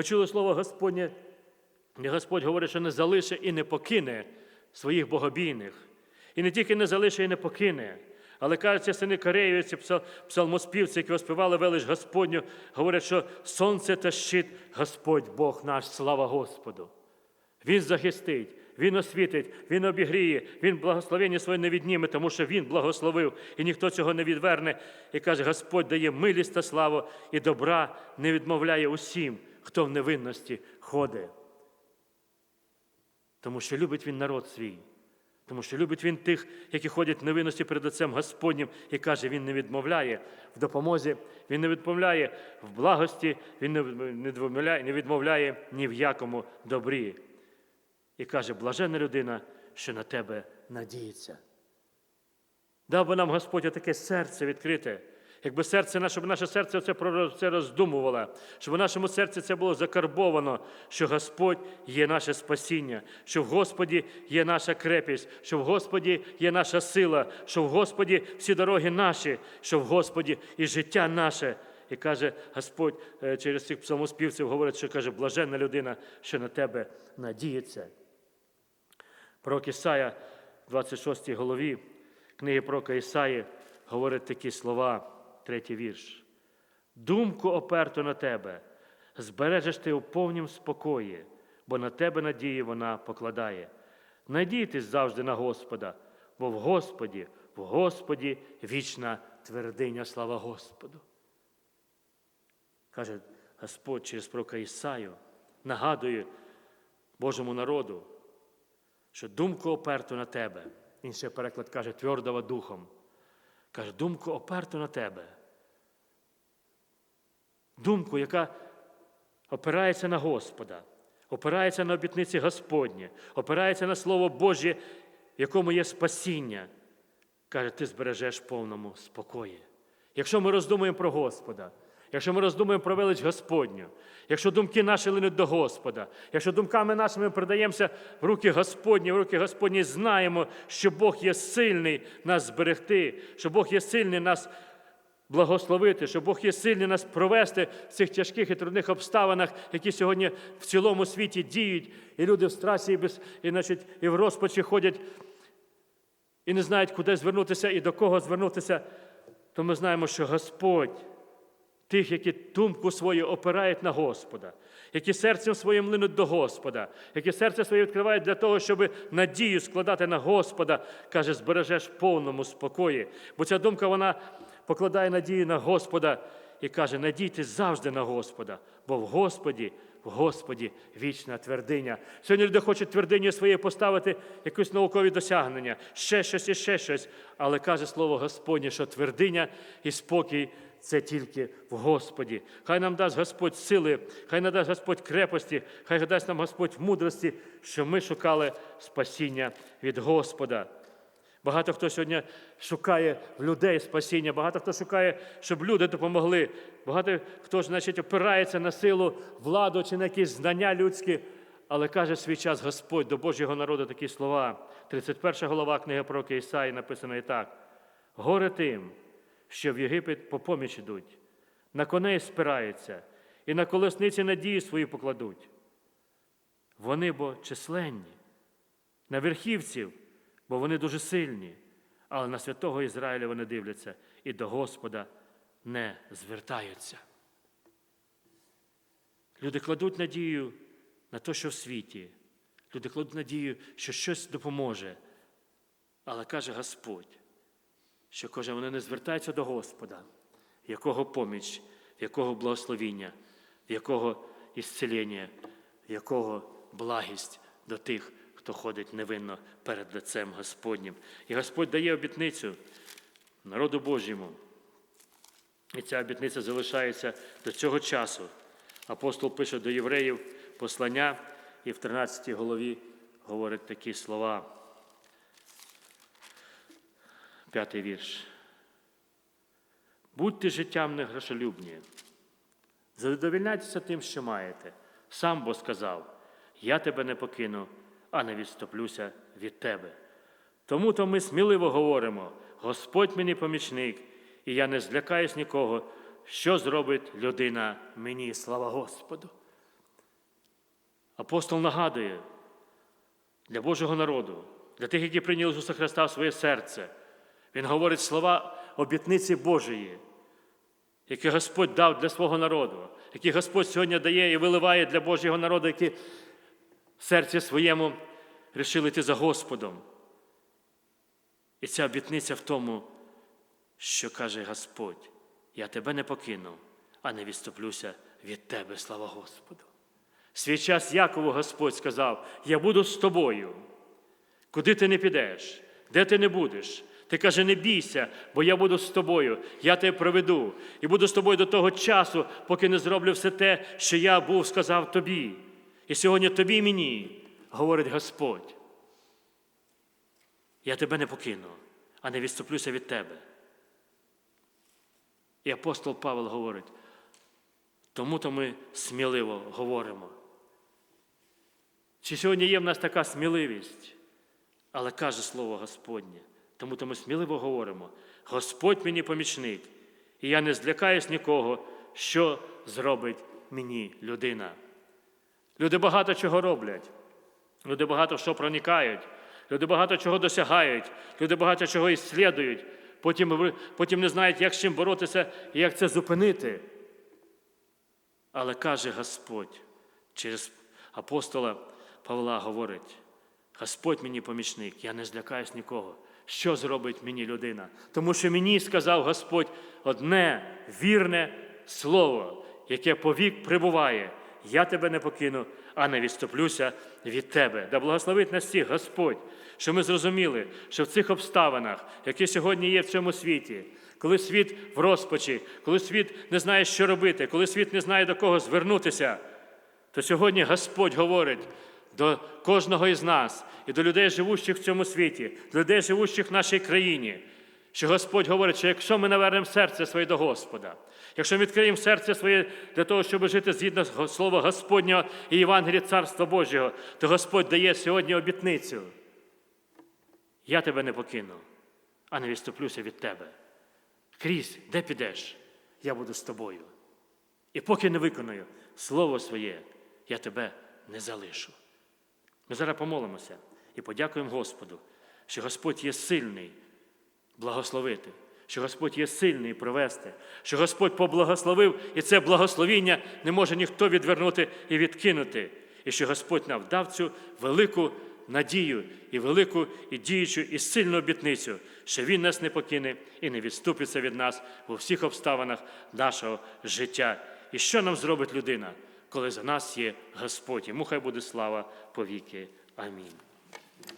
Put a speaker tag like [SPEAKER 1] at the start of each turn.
[SPEAKER 1] Ми чули слово Господнє, Господь говорить, що не залише і не покине своїх богобійних. І не тільки не залише і не покине, але кажуть, сини Кореївці, псал- псалмоспівці, які оспівали велич Господню, говорять, що сонце та щит Господь Бог наш, слава Господу. Він захистить, Він освітить, Він обігріє, Він благословення своє не відніме, тому що Він благословив, і ніхто цього не відверне. І каже, Господь дає милість та славу, і добра не відмовляє усім, хто в невинності ходить. Тому що любить Він народ свій. Тому що любить він тих, які ходять в невинності перед Отцем Господнім, і каже, Він не відмовляє в допомозі, Він не відмовляє в благості, Він не відмовляє, ні в якому добрі. І каже, блаженна людина, що на тебе надіється. Дав би нам Господь таке серце відкрите, якби серце наше, щоб наше серце це про це роздумувало, щоб у нашому серці це було закарбовано, що Господь є наше спасіння, що в Господі є наша крепість, що в Господі є наша сила, що в Господі всі дороги наші, що в Господі і життя наше. І каже Господь е, через цих псалмоспівців говорить, що каже, блаженна людина, що на тебе надіється. Пророк Ісая, в 26 голові книги пророка Ісаї, говорить такі слова, третій вірш. Думку оперту на тебе, збережеш ти у повнім спокої, бо на тебе надії вона покладає. Надійтесь завжди на Господа, бо в Господі, в Господі вічна твердиня, слава Господу. Каже Господь через пророка Ісаю, нагадує Божому народу, що думку оперту на тебе. Інший переклад каже, твердого духом. Каже, думку оперту на тебе. Думку, яка опирається на Господа, опирається на обітниці Господнє, опирається на Слово Божє, якому є спасіння. Каже, ти збережеш повному спокої. Якщо ми роздумуємо про Господа, якщо ми роздумуємо про велич Господню, якщо думки наші линуть до Господа, якщо думками нашими передаємося в руки Господні, в руки Господні, знаємо, що Бог є сильний нас зберегти, що Бог є сильний нас благословити, що Бог є сильний нас провести в цих тяжких і трудних обставинах, які сьогодні в цілому світі діють, і люди в страсі і, без, і, значить, і в розпачі ходять і не знають, куди звернутися і до кого звернутися, то ми знаємо, що Господь тих, які думку свою опирають на Господа, які серцем своїм линуть до Господа, які серце своє відкривають для того, щоб надію складати на Господа, каже, збережеш в повному спокої. Бо ця думка вона покладає надію на Господа і каже: надійте завжди на Господа, бо в Господі. В Господі вічна твердиня. Сьогодні люди хочуть твердиню своєю поставити якісь наукові досягнення, ще щось і ще щось. Але каже слово Господнє, що твердиня і спокій це тільки в Господі. Хай нам дасть Господь сили, хай надасть Господь крепості, хай дасть нам Господь мудрості, що ми шукали спасіння від Господа. Багато хто сьогодні шукає в людей спасіння, багато хто шукає, щоб люди допомогли. Багато хто значить, опирається на силу, владу чи на якісь знання людські. Але каже свій час Господь до Божого народу такі слова. 31 голова книги пророка Ісаї написано і так: горе тим, що в Єгипет по поміч ідуть, на коней спираються, і на колесниці надії свої покладуть. Вони бо численні, на верхівців, бо вони дуже сильні, але на святого Ізраїля вони дивляться і до Господа не звертаються. Люди кладуть надію на те, що в світі. Люди кладуть надію, що щось допоможе. Але каже Господь, що каже, вони не звертаються до Господа, в якого поміч, в якого благословіння, в якого ісцелення, в якого благість до тих, хто ходить невинно перед лицем Господнім. І Господь дає обітницю народу Божому. І ця обітниця залишається до цього часу. Апостол пише до євреїв послання і в 13 голові говорить такі слова. П'ятий вірш. Будьте життям негрошолюбні, задовільняйтеся тим, що маєте. Сам бо сказав: Я тебе не покину, а не відступлюся від тебе. Тому то ми сміливо говоримо: Господь мені помічник, і я не злякаюсь нікого, що зробить людина мені, слава Господу. Апостол нагадує для Божого народу, для тих, які прийняли Ісуса Христа в своє серце. Він говорить слова обітниці Божої, які Господь дав для свого народу, які Господь сьогодні дає і виливає для Божого народу, які в серці своєму рішили йти за Господом. І ця обітниця в тому, що каже Господь, я тебе не покину, а не відступлюся від тебе, слава Господу. Свій час Якову Господь сказав: Я буду з тобою. Куди ти не підеш, де ти не будеш? Ти каже, не бійся, бо я буду з тобою, я тебе проведу і буду з тобою до того часу, поки не зроблю все те, що я був сказав тобі. І сьогодні тобі і мені, говорить Господь. Я тебе не покину, а не відступлюся від тебе. І апостол Павел говорить, тому-то ми сміливо говоримо. Чи сьогодні є в нас така сміливість, але каже Слово Господнє, тому то ми сміливо говоримо: Господь мені помічник, і я не злякаюсь нікого, що зробить мені людина. Люди багато чого роблять, люди багато що проникають, люди багато чого досягають, люди багато чого іслідують, потім, потім не знають, як з чим боротися і як це зупинити. Але каже Господь через апостола Павла говорить: Господь мені помічник, я не злякаюсь нікого. Що зробить мені людина? Тому що мені сказав Господь одне вірне слово, яке повік прибуває. Я тебе не покину, а не відступлюся від тебе. Да благословить нас всіх Господь, що ми зрозуміли, що в цих обставинах, які сьогодні є в цьому світі, коли світ в розпачі, коли світ не знає, що робити, коли світ не знає до кого звернутися, то сьогодні Господь говорить до кожного із нас і до людей, живущих в цьому світі, до людей, живущих в нашій країні, що Господь говорить, що якщо ми навернемо серце своє до Господа, якщо ми відкриємо серце своє для того, щоб жити згідно Слова Господнього і Євангелія Царства Божого, то Господь дає сьогодні обітницю. Я тебе не покину, а не відступлюся від тебе. Крізь, де підеш, я буду з тобою. І поки не виконую слово своє, я тебе не залишу. Ми зараз помолимося і подякуємо Господу, що Господь є сильний благословити, що Господь є сильний провести, що Господь поблагословив, і це благословіння не може ніхто відвернути і відкинути. І що Господь нам дав цю велику надію і велику і діючу, і сильну обітницю, що Він нас не покине і не відступиться від нас у всіх обставинах нашого життя. І що нам зробить людина, коли за нас є Господь? Йому хай буде слава повіки. Амінь.